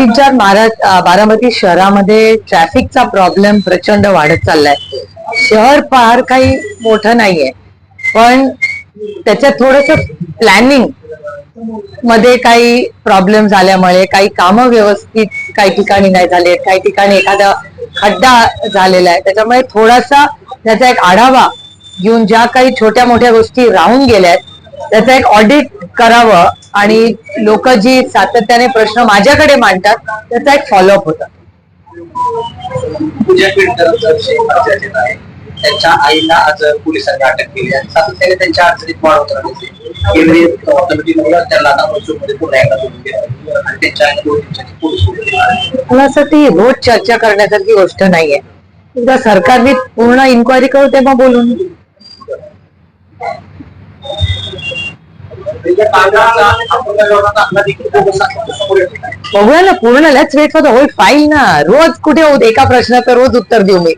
तीन चार बारामती शहरामध्ये ट्रॅफिकचा प्रॉब्लेम प्रचंड वाढत चाललाय. शहर फार काही मोठं नाहीये. पण त्याच्यात थोडस प्लॅनिंगमध्ये काही प्रॉब्लेम झाल्यामुळे काही कामं व्यवस्थित काही ठिकाणी नाही झाले काही ठिकाणी एखादा खड्डा झालेला आहे. त्याच्यामुळे थोडासा त्याचा एक आढावा घेऊन ज्या काही छोट्या मोठ्या गोष्टी राहून गेल्या आहेत त्याचा एक ऑडिट करावं आणि लोक जी सातत्याने प्रश्न माझ्याकडे मांडतात त्याचा एक फॉलोअप होता. त्यांच्या आईला आज पोलिसांनी अटक केली आहे सातत्याने त्यांच्या अडचणीत वाढ होत राहते केंद्रीय कमिटीमुळे त्यांना आणि. मला असं ही रोज चर्चा करण्यासारखी गोष्ट नाहीये. एकदा सरकारने पूर्ण इन्क्वायरी करू तेव्हा बोलून त्यांच्या कागदाचा अपंगाचा दाखला देखील पोलिसांच्या समोर येत आहे. बघूया ना पूर्ण let's wait for the whole file ना. रोज कुठे होत एका प्रश्नाचं रोज उत्तर देऊ मी.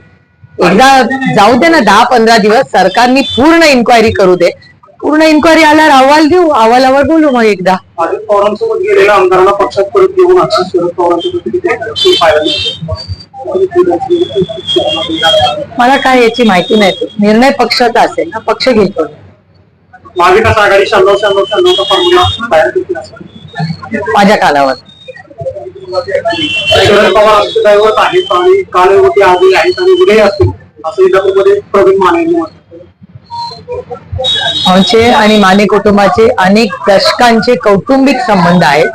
एकदा जाऊ दे ना दहा पंधरा दिवस सरकारने पूर्ण इन्क्वायरी करू दे. पूर्ण इन्क्वायरी आल्यावर अहवाल देऊ अहवालावर बोलू मग एकदा. अजित पवारांसोबत गेलेल्या आमदारांना पक्षात परत घेऊन आता शरद पवारांसोबत किती ते पाहायला मिळतं. मला काय याची माहिती नाही. निर्णय पक्षाचा असेल ना पक्ष घेतो महाविकास आघाडी? शहाण्णव शहाण्णव शहाण्णवचा फॉर्म्युला बाहेर देखील असेल माझ्या कानावर शरद पवार अष्टदैवत आहेत आणि कालवती आधी आहेत आणि उदय असतील असं विधानसभेमध्ये प्रवीण माने म्हटलं. आमचे आणि माने कुटुंबाचे अनेक दशकांचे कौटुंबिक संबंध आहेत.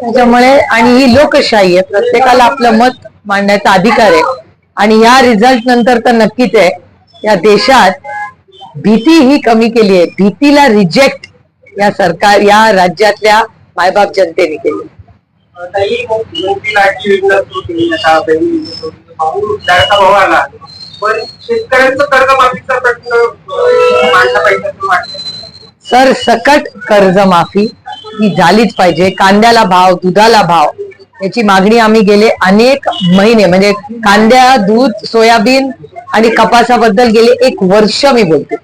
त्याच्यामुळे आणि ही लोकशाही आहे प्रत्येकाला आपलं मत मांडण्याचा अधिकार आहे. आणि या रिझल्ट नंतर तर नक्कीच आहे. या देशात भीती ही कमी केली आहे. भीतीला रिजेक्ट या सरकार या राज्यातल्या मायबाप जनतेने केली. सर सकट कर्जमाफी ही झालीच पाहिजे. कांद्याला भाव दुधाला भाव याची मागणी आम्ही गेले अनेक महिने. म्हणजे कांद्या दूध सोयाबीन आणि कपासाबद्दल गेले एक वर्ष मी बोलते.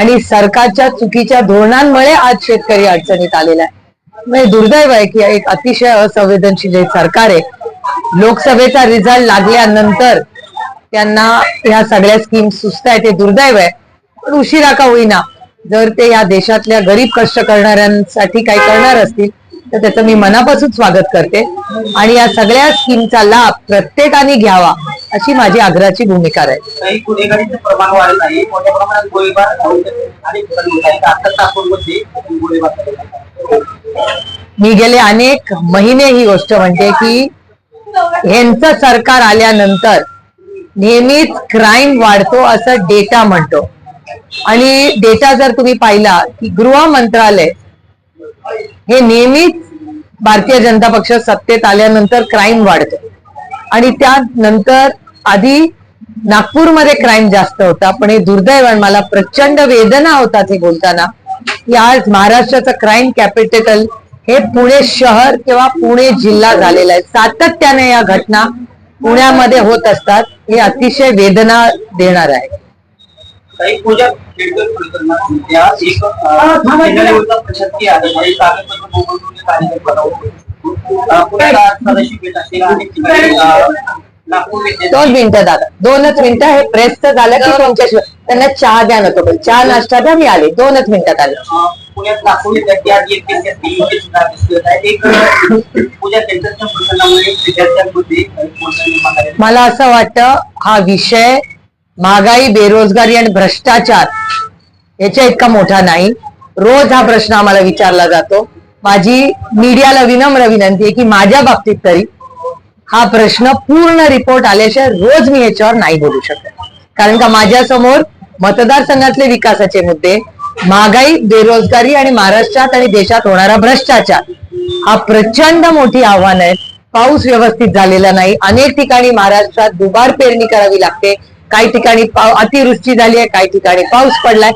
आणि सरकारच्या चुकीच्या धोरणांमुळे आज शेतकरी अडचणीत आलेला आहे. म्हणजे दुर्दैव आहे की एक अतिशय असंवेदनशील सरकार आहे लोकसभेचा रिझल्ट लागल्यानंतर त्यांना ह्या सगळ्या स्कीम सुस्त आहे ते दुर्दैव आहे. पण उशिरा का होईना जर ते या देशातल्या गरीब कष्ट करणाऱ्यांसाठी काही करणार असतील तर त्याचं मी मनापासून स्वागत करते. आणि या सगळ्या स्कीमचा लाभ प्रत्येकाने घ्यावा. अशी माझी आग्रहाची भूमिका आहे गुन्हेगारीचं प्रमाण वाढलं आहे. मोठ्या प्रमाणात गोळीबार. मी गेले अनेक महिने ही गोष्ट म्हणते की ह्यांचं सरकार आल्यानंतर नेहमीच क्राईम वाढतो असं डेटा म्हणतो. आणि डेटा जर तुम्ही पाहिला की गृह मंत्रालय हे नेहमीच भारतीय जनता पक्ष सत्तेत आल्यानंतर क्राईम वाढतो. आणि त्यानंतर आधी नागपूरमध्ये क्राईम जास्त होता पण हे दुर्दैव आहे मला प्रचंड वेदना होतात हे बोलताना. की आज महाराष्ट्राचं क्राईम कॅपिटल हे पुणे शहर किंवा पुणे जिल्हा झालेला आहे. सातत्याने या घटना पुण्यामध्ये होत असतात हे अतिशय वेदना देणार आहे. दोन मिनिटं दादा. दोनच मिनिटं हे प्रेसचं झालं की तुमच्याशिवाय. त्यांना चहा द्या नको चहा नाश्ता द्या मी आले. दोनच मिनिटात आले पुण्यात विद्यार्थी एक सुद्धा दिसत आहे एक पूजा केंद्राच्या विद्यार्थ्यांमध्ये. मला असं वाटतं हा विषय महागाई बेरोजगारी आणि भ्रष्टाचार याच्या इतका मोठा नाही. रोज हा प्रश्न आम्हाला विचारला जातो. माझी मीडियाला विनम्र विनंती आहे की माझ्या बाबतीत तरी हा प्रश्न पूर्ण रिपोर्ट आल्याशिवाय रोज मी याच्यावर नाही बोलू शकत. कारण का माझ्यासमोर मतदारसंघातले विकासाचे मुद्दे महागाई बेरोजगारी आणि महाराष्ट्रात आणि देशात होणारा भ्रष्टाचार हा प्रचंड मोठी आव्हान आहे. पाऊस व्यवस्थित झालेला नाही. अनेक ठिकाणी महाराष्ट्रात दुबार पेरणी करावी लागते. काही ठिकाणी पाव- अतिवृष्टी झाली आहे काही ठिकाणी पाऊस पडलाय.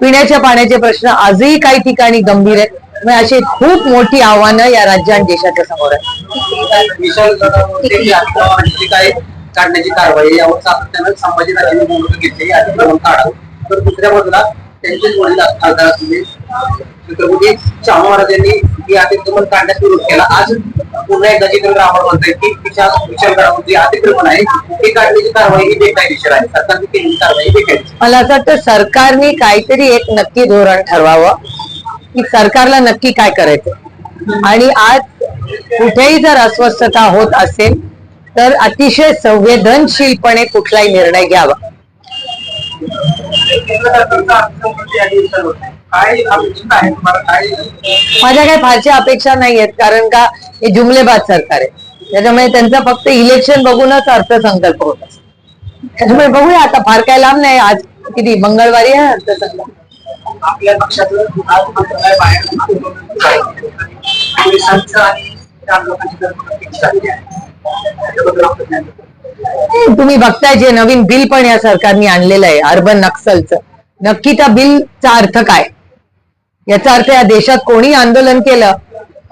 पिण्याच्या पाण्याचे प्रश्न आजही काही ठिकाणी गंभीर आहेत. म्हणजे अशी खूप मोठी आव्हानं या राज्य आणि देशाच्या समोर आहेत. विशाल काय काढण्याची कारवाई यावर सातत्यानं संभाजीराजांनी भूमिका घेतली आधी प्रमाण काढावं तर दुसऱ्या बाजूला त्यांचेच वडील खासदार असलेले छत्रपती शाहू महाराजांनी यांनी अतिक्रमण काढण्यास विरोध केला आज पुन्हा एकदा जितेंद्र आव्हाड म्हणतायत की विशाल विशालगडावर जे अतिक्रमण आहे ते काढण्याची कारवाई ही बेकायदेशीर आहे सरकारने केलेली कारवाई बेकायदेशीर मला असं वाटतं सरकारने काहीतरी एक नक्की धोरण ठरवावं. की सरकारला नक्की काय करायचं? आणि आज कुठेही जर अस्वस्थता होत असेल तर अतिशय संवेदनशीलपणे कुठलाही निर्णय घ्यावा. काय माझ्या काही फारशा अपेक्षा नाही आहेत कारण का हे जुमलेबाज सरकार आहे. त्याच्यामुळे त्यांचा फक्त इलेक्शन बघूनच अर्थसंकल्प होत असतो त्याच्यामुळे बघूया आता फार काय लांब नाही आज किती मंगळवारी आहे अर्थसंकल्प. आपल्या पक्षाचं आज मंत्रालय बाहेर पोलिसांचं आणि चार लोकांची तुम्ही बघताय जे नवीन बिल पण या सरकारने आणलेलं आहे अर्बन नक्सलचं. नक्की त्या बिलचा अर्थ काय? याचा अर्थ या देशात कोणी आंदोलन केलं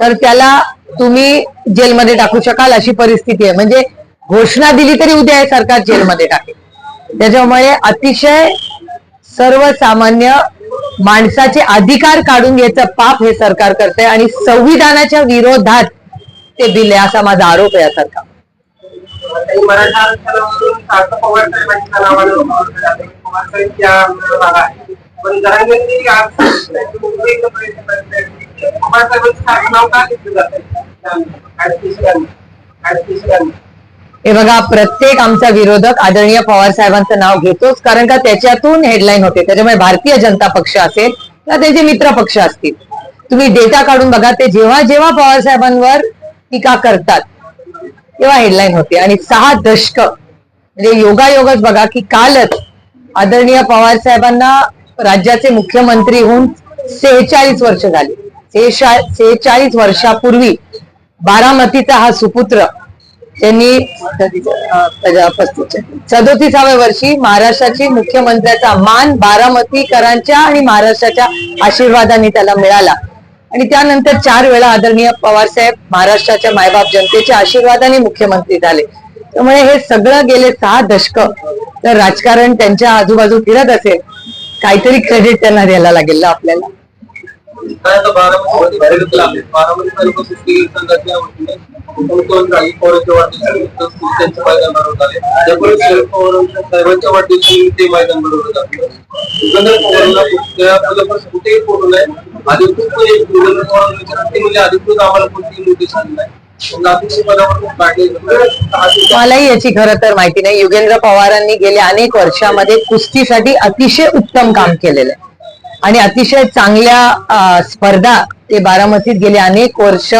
तर त्याला तुम्ही जेलमध्ये टाकू शकाल अशी परिस्थिती आहे. म्हणजे घोषणा दिली तरी उद्या हे सरकार जेलमध्ये टाकेल. त्याच्यामुळे अतिशय सर्वसामान्य माणसाचे अधिकार काढून घ्यायचं पाप हे सरकार करते आणि संविधानाच्या विरोधात ते बिल आहे असा माझा आरोप आहे या सरकार हे बघा प्रत्येक आमचा विरोधक आदरणीय पवार साहेबांचं नाव घेतोच कारण का त्याच्यातून हेडलाईन होते. त्याच्यामुळे भारतीय जनता पक्ष असेल किंवा त्याचे मित्र पक्ष असतील. तुम्ही डेटा काढून बघा ते जेव्हा जेव्हा पवार साहेबांवर टीका करतात तेव्हा हेडलाईन होते. आणि सहा दशक म्हणजे योगायोगच बघा की कालच आदरणीय पवार साहेबांना राज्याचे मुख्यमंत्री होऊन सेहेचाळीस वर्ष झाली. सेहेचाळीस वर्षापूर्वी बारामतीचा हा सुपुत्र त्यांनी सदोतीसाव्या वर्षी महाराष्ट्राची मुख्यमंत्र्याचा मान बारामतीकरांच्या आणि महाराष्ट्राच्या आशीर्वादाने त्याला मिळाला. आणि त्यानंतर चार वेळा आदरणीय पवार साहेब महाराष्ट्राच्या मायबाप जनतेच्या आशीर्वादाने मुख्यमंत्री झाले. त्यामुळे हे सगळं गेले सहा दशक. तर राजकारण त्यांच्या आजूबाजू फिरत असेल. काहीतरी क्रेडिट त्यांना द्यायला लागेल आपल्याला? बारामती बारामती लागले बारामती तालुका सुट्टी संघाच्या वतीने उपमुख्यमंत्री पवारांच्या वाढदिवशी त्यांचं मैदान भरवत आले त्यामुळे शरद साहेबांच्या वाढदिवशी ते मैदान पवारांना कुठेही फोटो नाही अधिकृत म्हणजे पवारांच्या म्हणजे अधिकृत आम्हाला कोणतीही नोटीस आली नाही मलाही याची खरं तर माहिती नाही. युगेंद्र पवारांनी गेल्या अनेक वर्षामध्ये कुस्तीसाठी अतिशय उत्तम काम केलेलं आहे. आणि अतिशय चांगल्या स्पर्धा ते बारामतीत गेले अनेक वर्ष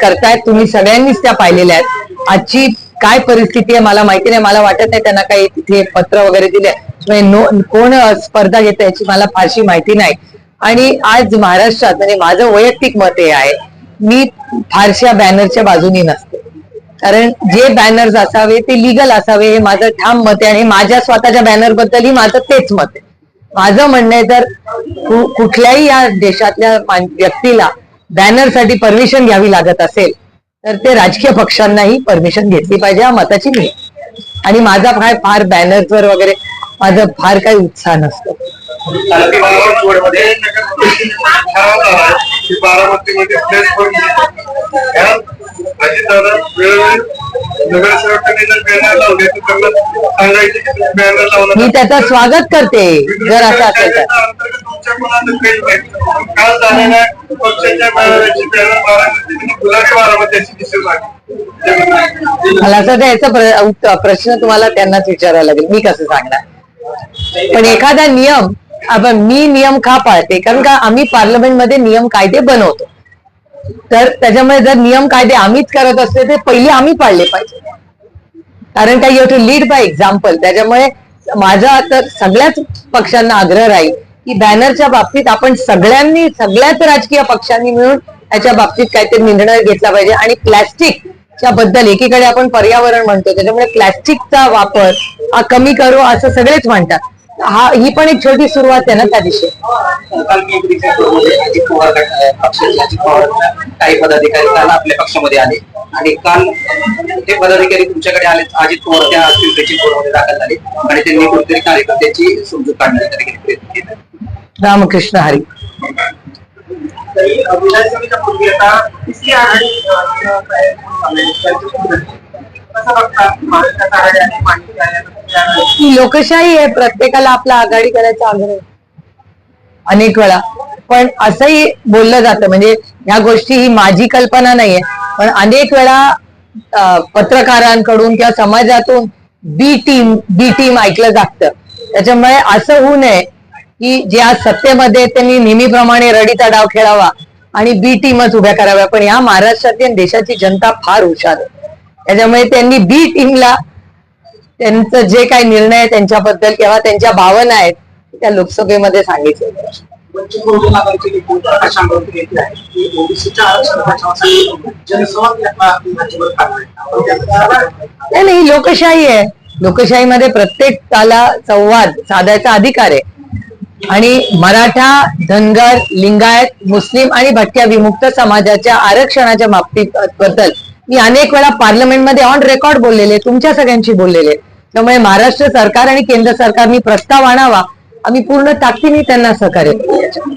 करतायत. तुम्ही सगळ्यांनीच त्या पाहिलेल्या आहेत. आजची काय परिस्थिती आहे मला माहिती नाही. मला वाटत नाही त्यांना काही तिथे पत्र वगैरे दिले. म्हणजे नो कोण स्पर्धा घेत याची मला फारशी माहिती नाही. आणि आज महाराष्ट्रात म्हणजे माझं वैयक्तिक मत हे आहे मी फारशा बॅनरच्या बाजूनी नसते. कारण जे बॅनर्स असावे ते लिगल असावे हे माझं ठाम मत आहे. आणि माझ्या स्वतःच्या बॅनर बद्दलही माझं तेच मत आहे. माझं म्हणणं आहे तर कु- कुठल्याही या देशातल्या मान- व्यक्तीला बॅनरसाठी परमिशन घ्यावी लागत असेल तर ते राजकीय पक्षांनाही परमिशन घेतली पाहिजे हा मताची मी. आणि माझा फार फार बॅनर्सवर वगैरे माझं फार काही उत्साह नसतो. बारामतीमध्ये प्लेस करून अजितदादा वेळोवेळी नगरसेवकांनी जर बॅनर लावले तर त्यांना सांगायचे की तुम्ही बॅनर लावला मी त्याचं स्वागत करते जर असं असेल तर. तुमच्या मनात काही नाही. काल झालेल्या पक्षाच्या बॅनरची बॅनर बारामती गुलाबी बारामती अशी दिसू लागली मला असं वाटतं याचा प्र- उत्तर- प्रश्न तुम्हाला त्यांनाच विचारावा लागेल. मी कसं सांगणार? पण एखादा नियम आपण मी नियम का पाळते? कारण का आम्ही पार्लमेंटमध्ये नियम कायदे बनवतो. तर त्याच्यामुळे जर नियम कायदे आम्हीच करत असले ते पहिले आम्ही पाळले पाहिजे. कारण काय you to lead by example त्याच्यामुळे माझा तर सगळ्याच पक्षांना आग्रह राहील की बॅनरच्या बाबतीत आपण सगळ्यांनी सगळ्याच राजकीय पक्षांनी मिळून त्याच्या बाबतीत काहीतरी निर्णय घेतला पाहिजे. आणि प्लॅस्टिकच्या बद्दल एकीकडे आपण पर्यावरण म्हणतो त्याच्यामुळे प्लॅस्टिकचा वापर हा कमी करू असं सगळेच म्हणतात. हा ही पण एक छोटी सुरुवात आहे ना त्या दिशेत काल मी मध्ये अजित पवार गट अं, पक्षाचे अजित पवार काही पदाधिकारी काल आपल्या पक्षामध्ये आले. आणि काल ते पदाधिकारी तुमच्याकडे आले अजित पवार त्या पिंपरी मध्ये दाखल झाले. आणि त्यांनी कुठेतरी कार्यकर्त्याची समजूत काढण्याचा त्यांनी प्रयत्न केला. रामकृष्ण हरी. तरी पूर्वी आता तिसरी आघाडी अ, आली. त्यांची. कसं बघता? आघाडी आल्यानंतर ही लोकशाही आहे प्रत्येकाला आपला आघाडी करायचा आग्रह अनेक वेळा. पण असंही बोललं जातं म्हणजे ह्या गोष्टी ही माझी कल्पना नाहीये पण अनेक वेळा पत्रकारांकडून किंवा समाजातून बी टीम बी टीम ऐकलं जातं. त्याच्यामुळे असं होऊ नये की जे आज सत्तेमध्ये त्यांनी नेहमीप्रमाणे रडीचा डाव खेळावा आणि बी टीमच उभ्या कराव्या. पण या महाराष्ट्रातील देशाची जनता फार हुशार आहे. त्याच्यामुळे त्यांनी बी टीमला त्यांचं जे काही निर्णय आहे त्यांच्याबद्दल किंवा त्यांच्या भावना आहेत त्या लोकसभेमध्ये सांगितले नाही नाही ही लोकशाही आहे. लोकशाहीमध्ये प्रत्येकाला संवाद साधायचा अधिकार आहे. आणि मराठा धनगर लिंगायत मुस्लिम आणि भटक्या विमुक्त समाजाच्या आरक्षणाच्या बाबतीत बद्दल मी अनेक वेळा पार्लमेंटमध्ये ऑन रेकॉर्ड बोललेले तुमच्या सगळ्यांशी बोललेले. त्यामुळे महाराष्ट्र सरकार आणि केंद्र सरकारनी प्रस्ताव आणावा. आम्ही पूर्ण ताकदीने त्यांना सहकार्य करू.